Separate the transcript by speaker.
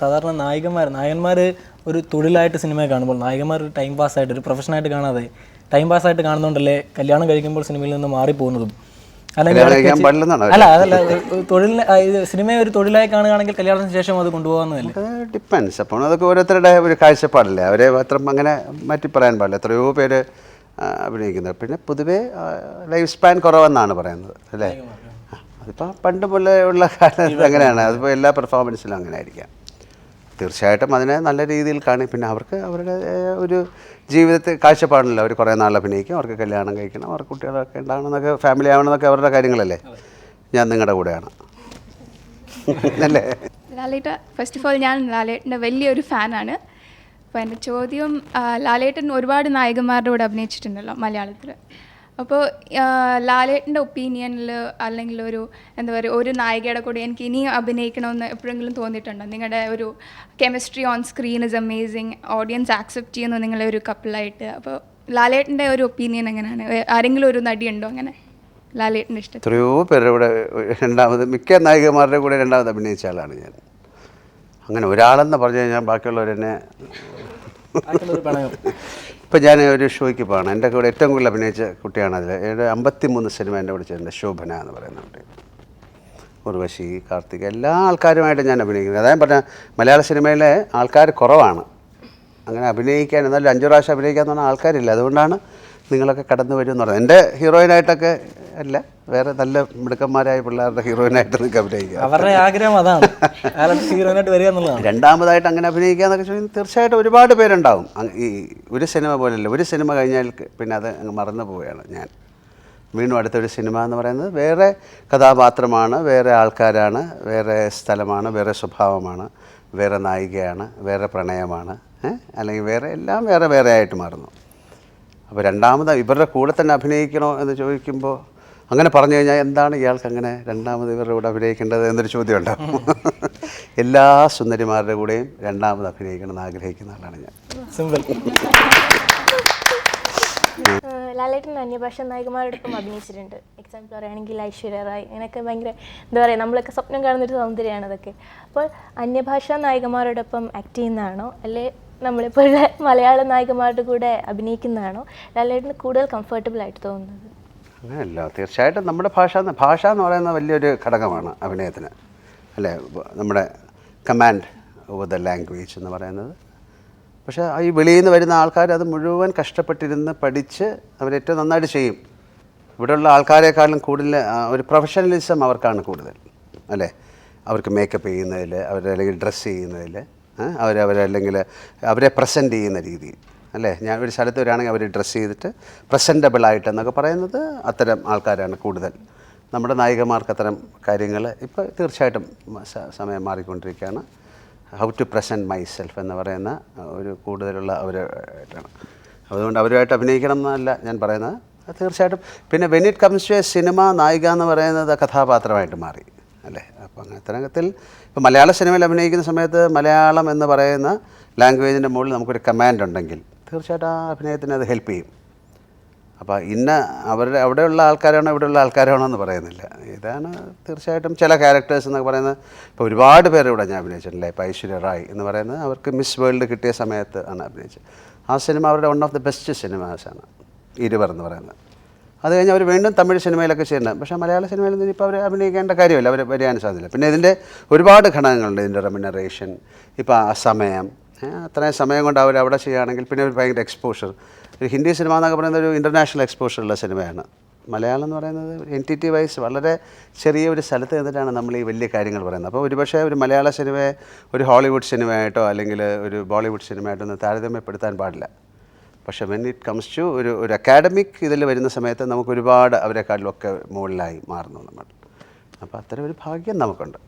Speaker 1: സാധാരണ നായകന്മാർ നായകന്മാർ ഒരു തൊഴിലായിട്ട് സിനിമയെ കാണുമ്പോൾ നായകന്മാർ ഒരു ടൈം പാസ് ആയിട്ട് ഒരു പ്രൊഫഷനായിട്ട് കാണാതെ ടൈം പാസ് ആയിട്ട് കാണുന്നതുകൊണ്ടല്ലേ കല്യാണം കഴിക്കുമ്പോൾ സിനിമയിൽ നിന്ന് മാറിപ്പോകുന്നതും? അല്ല അതല്ല ആ, സിനിമയെ ഒരു തൊഴിലായി കാണുകയാണെങ്കിൽ കല്യാണത്തിന് ശേഷം അത് കൊണ്ടുപോകാമെന്നല്ലേ
Speaker 2: ഡിപ്പെൻസ് അപ്പോൾ അതൊക്കെ ഓരോരുത്തരുടെ ഒരു കാഴ്ചപ്പാടല്ലേ? അവരെ മാത്രം അങ്ങനെ മാറ്റി പറയാൻ പാടില്ല. എത്രയോ പേര് അഭിനയിക്കുന്നത് പിന്നെ പൊതുവേ ലൈഫ് സ്പാൻ കുറവെന്നാണ് പറയുന്നത് അല്ലേ? അതിപ്പോൾ പണ്ട് പോലെ ഉള്ള കാലത്ത് അങ്ങനെയാണ്. അതിപ്പോൾ എല്ലാ പെർഫോമൻസിലും അങ്ങനെ ആയിരിക്കാം തീർച്ചയായിട്ടും അതിനെ നല്ല രീതിയിൽ കാണി. പിന്നെ അവർക്ക് അവരുടെ ഒരു ജീവിതത്തിൽ കാഴ്ചപ്പാടില്ല അവർ കുറേ നാൾ അഭിനയിക്കും അവർക്ക് കല്യാണം കഴിക്കണം അവർക്ക് കുട്ടികളൊക്കെ ഉണ്ടാകണമെന്നൊക്കെ ഫാമിലി ആവണമെന്നൊക്കെ അവരുടെ കാര്യങ്ങളല്ലേ? ഞാൻ നിങ്ങളുടെ കൂടെയാണ്.
Speaker 3: ലാലേട്ട ഫസ്റ്റ് ഓഫ് ഓൾ ഞാൻ ലാലേട്ടന്റെ വലിയൊരു ഫാനാണ്. അപ്പോൾ എന്റെ ചോദ്യം ലാലേട്ടൻ ഒരുപാട് നായകന്മാരുടെ കൂടെ അഭിനയിച്ചിട്ടുണ്ടല്ലോ മലയാളത്തിൽ അപ്പോൾ ലാലേട്ടന്റെ ഒപ്പീനിയനിൽ അല്ലെങ്കിൽ ഒരു എന്താ പറയുക ഒരു നായികയുടെ കൂടെ എനിക്ക് ഇനിയും അഭിനയിക്കണമെന്ന് എപ്പോഴെങ്കിലും തോന്നിയിട്ടുണ്ടോ? നിങ്ങളുടെ ഒരു chemistry on screen is amazing audience accept ചെയ്യുന്നു നിങ്ങളെ ഒരു കപ്പിളായിട്ട് അപ്പോൾ ലാലേട്ടന്റെ ഒരു ഒപ്പീനിയൻ എങ്ങനെയാണ്? ആരെങ്കിലും ഒരു നടിയുണ്ടോ അങ്ങനെ? ലാലേട്ടന്റെ ഇഷ്ടം.
Speaker 2: എത്രയോ പേരുടെ കൂടെ രണ്ടാമത് മിക്ക നായികമാരുടെ കൂടെ രണ്ടാമത് അഭിനയിച്ച ആളാണ് ഞാൻ. അങ്ങനെ ഒരാളെന്ന് പറഞ്ഞു കഴിഞ്ഞാൽ ബാക്കിയുള്ളവരെന്നെ
Speaker 1: ബാക്കിയുള്ളൊരു പ്രണയം
Speaker 2: ഇപ്പം ഞാൻ ഒരു ഷോയ്ക്ക് പോകണം എന്റെ കൂടെ ഏറ്റവും കൂടുതൽ അഭിനയിച്ച കുട്ടിയാണ് അതിൽ ഏഴ് അമ്പത്തി മൂന്ന് സിനിമ എന്റെ കൂടെ ചെയ്തിട്ടുണ്ട്. ശോഭന എന്ന് പറയുന്ന കുട്ടി. ഉർവശി കാർത്തിക് എല്ലാ ആൾക്കാരുമായിട്ട് ഞാൻ അഭിനയിക്കുന്നത് അതായത് പറഞ്ഞ മലയാള സിനിമയിലെ ആൾക്കാർ കുറവാണ്. അങ്ങനെ അഭിനയിക്കാൻ എന്നാലും അഞ്ചു പ്രാവശ്യം അഭിനയിക്കാൻ പറഞ്ഞാൽ ആൾക്കാരില്ല. അതുകൊണ്ടാണ് നിങ്ങളൊക്കെ കടന്നു വരും എന്ന് പറയുന്നത് എന്റെ ഹീറോയിനായിട്ടൊക്കെ അല്ല. വേറെ നല്ല മിടുക്കന്മാരായ പിള്ളേരുടെ ഹീറോയിനായിട്ട് നിങ്ങൾക്ക് അഭിനയിക്കാം
Speaker 1: അവരുടെ ആഗ്രഹം അതാണ്. ഹീറോയിനായിട്ട് വരിക എന്നുള്ളതാണ്.
Speaker 2: രണ്ടാമതായിട്ട് അങ്ങനെ അഭിനയിക്കുക എന്നൊക്കെ ചോദിച്ചാൽ തീർച്ചയായിട്ടും ഒരുപാട് പേരുണ്ടാവും. ഈ ഒരു സിനിമ പോലെയല്ല ഒരു സിനിമ കഴിഞ്ഞാൽ പിന്നെ അത് അങ്ങ് മറന്നു പോവുകയാണ് ഞാൻ. വീണ്ടും അടുത്തൊരു സിനിമ എന്ന് പറയുന്നത് വേറെ കഥാപാത്രമാണ് വേറെ ആൾക്കാരാണ് വേറെ സ്ഥലമാണ് വേറെ സ്വഭാവമാണ് വേറെ നായികയാണ് വേറെ പ്രണയമാണ്? അല്ലെങ്കിൽ വേറെ എല്ലാം വേറെ വേറെ ആയിട്ട് മാറുന്നു. അപ്പോൾ രണ്ടാമത് ഇവരുടെ കൂടെ തന്നെ അഭിനയിക്കണോ എന്ന് ചോദിക്കുമ്പോൾ അങ്ങനെ പറഞ്ഞു കഴിഞ്ഞാൽ എന്താണ് ഇയാൾക്ക് അങ്ങനെ രണ്ടാമത് ഇവരുടെ കൂടെ അഭിനയിക്കേണ്ടത് എന്നൊരു ചോദ്യം ഉണ്ടാവും എല്ലാ സുന്ദരിമാരുടെ കൂടെയും രണ്ടാമത് അഭിനയിക്കണം എന്ന് ആഗ്രഹിക്കുന്ന ആളാണ് ഞാൻ.
Speaker 1: സിമ്പിൾ.
Speaker 4: ലാലേട്ടൻ അന്യഭാഷ നായികമാരോടൊപ്പം അഭിനയിച്ചിട്ടുണ്ട്. എക്സാമ്പിൾ പറയുകയാണെങ്കിൽ ഐശ്വര്യ റായ്. അങ്ങനെയൊക്കെ ഭയങ്കര എന്താ പറയുക നമ്മളൊക്കെ സ്വപ്നം കാണുന്നൊരു സൗന്ദര്യമാണ് അതൊക്കെ. അപ്പോൾ അന്യഭാഷാ നായികമാരോടൊപ്പം ആക്ട് ചെയ്യുന്നതാണോ? അല്ലെ നമ്മളിപ്പോൾ മലയാള നായികമാരുടെ കൂടെ അഭിനയിക്കുന്നതാണോ? ലാലേട്ടന് കൂടുതൽ കംഫർട്ടബിൾ ആയിട്ട് തോന്നുന്നത്?
Speaker 2: അങ്ങനെയല്ല തീർച്ചയായിട്ടും നമ്മുടെ ഭാഷ ഭാഷ എന്ന് പറയുന്ന വലിയൊരു ഘടകമാണ് അഭിനയത്തിന്. അല്ലേ? നമ്മുടെ കമാൻഡ് ഓവർ ദ ലാംഗ്വേജ് എന്ന് പറയുന്നത്. പക്ഷേ ഈ വെളിയിൽ നിന്ന് വരുന്ന ആൾക്കാർ അത് മുഴുവൻ കഷ്ടപ്പെട്ടിരുന്ന് പഠിച്ച് അവരേറ്റവും നന്നായിട്ട് ചെയ്യും. ഇവിടെയുള്ള ആൾക്കാരെക്കാളും കൂടുതൽ ഒരു പ്രൊഫഷണലിസം അവർക്കാണ് കൂടുതൽ. അല്ലേ? അവർക്ക് മേക്കപ്പ് ചെയ്യുന്നതിൽ അവർ അല്ലെങ്കിൽ ഡ്രസ്സ് ചെയ്യുന്നതിൽ അവരവരല്ലെങ്കിൽ അവരെ പ്രസന്റ് ചെയ്യുന്ന രീതിയിൽ അല്ലേ? ഞാൻ ഒരു സ്ഥലത്ത് വരികയാണെങ്കിൽ അവർ ഡ്രസ്സ് ചെയ്തിട്ട് പ്രസന്റബിൾ ആയിട്ട് എന്നൊക്കെ പറയുന്നത് അത്തരം ആൾക്കാരാണ് കൂടുതൽ. നമ്മുടെ നായികമാർക്ക് അത്തരം കാര്യങ്ങൾ ഇപ്പോൾ തീർച്ചയായിട്ടും സമയം മാറിക്കൊണ്ടിരിക്കുകയാണ്. How to present myself എന്ന് പറയുന്ന ഒരു കൂടുതലുള്ള അവരായിട്ടാണ്. അതുകൊണ്ട് അവരുമായിട്ട് അഭിനയിക്കണം എന്നല്ല ഞാൻ പറയുന്നത്. തീർച്ചയായിട്ടും. പിന്നെ when it comes to a cinema നായിക എന്ന് പറയുന്നത് കഥാപാത്രമായിട്ട് മാറി അല്ലേ? അപ്പോൾ അങ്ങനെ രംഗത്തിൽ ഇപ്പോൾ മലയാള സിനിമയിൽ അഭിനയിക്കുന്ന സമയത്ത് മലയാളം എന്ന് പറയുന്ന ലാംഗ്വേജിന്റെ മുകളിൽ നമുക്കൊരു കമാൻഡ് ഉണ്ടെങ്കിൽ തീർച്ചയായിട്ടും ആ അഭിനയത്തിന് അത് ഹെൽപ്പ് ചെയ്യും. അപ്പോൾ ഇന്ന അവരുടെ അവിടെയുള്ള ആൾക്കാരാണോ ഇവിടെയുള്ള ആൾക്കാരാണോ എന്ന് പറയുന്നില്ല. ഇതാണ് തീർച്ചയായിട്ടും ചില ക്യാരക്ടേഴ്സ് എന്നൊക്കെ പറയുന്നത്. ഇപ്പോൾ ഒരുപാട് പേര് ഇവിടെ ഞാൻ അഭിനയിച്ചിട്ടില്ലേ ഇപ്പോൾ ഐശ്വര്യ റായ് എന്ന് പറയുന്നത് അവർക്ക് മിസ് വേൾഡ് കിട്ടിയ സമയത്ത് ആണ് അഭിനയിച്ചത്. ആ സിനിമ അവരുടെ വൺ ഓഫ് ദി ബെസ്റ്റ് സിനിമാസാണ് ഇരുവർ എന്ന് പറയുന്നത്. അത് കഴിഞ്ഞ് അവർ വീണ്ടും തമിഴ് സിനിമയിലൊക്കെ ചെയ്യുന്നത് പക്ഷേ മലയാള സിനിമയിൽ ഇപ്പോൾ അവർ അഭിനയിക്കേണ്ട കാര്യമില്ല. അവർ വരാൻ സാധ്യതയില്ല. പിന്നെ ഇതിന്റെ ഒരുപാട് ഘടകങ്ങളുണ്ട്. ഇതിന്റെ റെമിനറേഷൻ ഇപ്പോൾ ആ സമയം അത്രയും സമയം കൊണ്ട് അവർ അവിടെ ചെയ്യുകയാണെങ്കിൽ പിന്നെ ഒരു ഭയങ്കര എക്സ്പോഷർ ഒരു ഹിന്ദി സിനിമ എന്നൊക്കെ പറയുന്നത് ഒരു ഇന്റർനാഷണൽ എക്സ്പോഷറുള്ള സിനിമയാണ്. മലയാളം എന്ന് പറയുന്നത് എന്റിറ്റി വൈസ് വളരെ ചെറിയ ഒരു സ്ഥലത്ത് നിന്നിട്ടാണ് നമ്മൾ ഈ വലിയ കാര്യങ്ങൾ പറയുന്നത്. അപ്പോൾ ഒരുപക്ഷെ ഒരു മലയാള സിനിമയെ ഒരു ഹോളിവുഡ് സിനിമയായിട്ടോ അല്ലെങ്കിൽ ഒരു ബോളിവുഡ് സിനിമയായിട്ടോ ഒന്നും താരതമ്യപ്പെടുത്താൻ പാടില്ല. പക്ഷേ വെൻ ഇറ്റ് കംസ് ടു ഒരു ഒരു അക്കാഡമിക് ഇതിൽ വരുന്ന സമയത്ത് നമുക്ക് ഒരുപാട് അവരെക്കാട്ടിലൊക്കെ മുകളിലായി മാറുന്നു നമ്മൾ. അപ്പോൾ അത്തരം ഒരു ഭാഗ്യം നമുക്കുണ്ട്.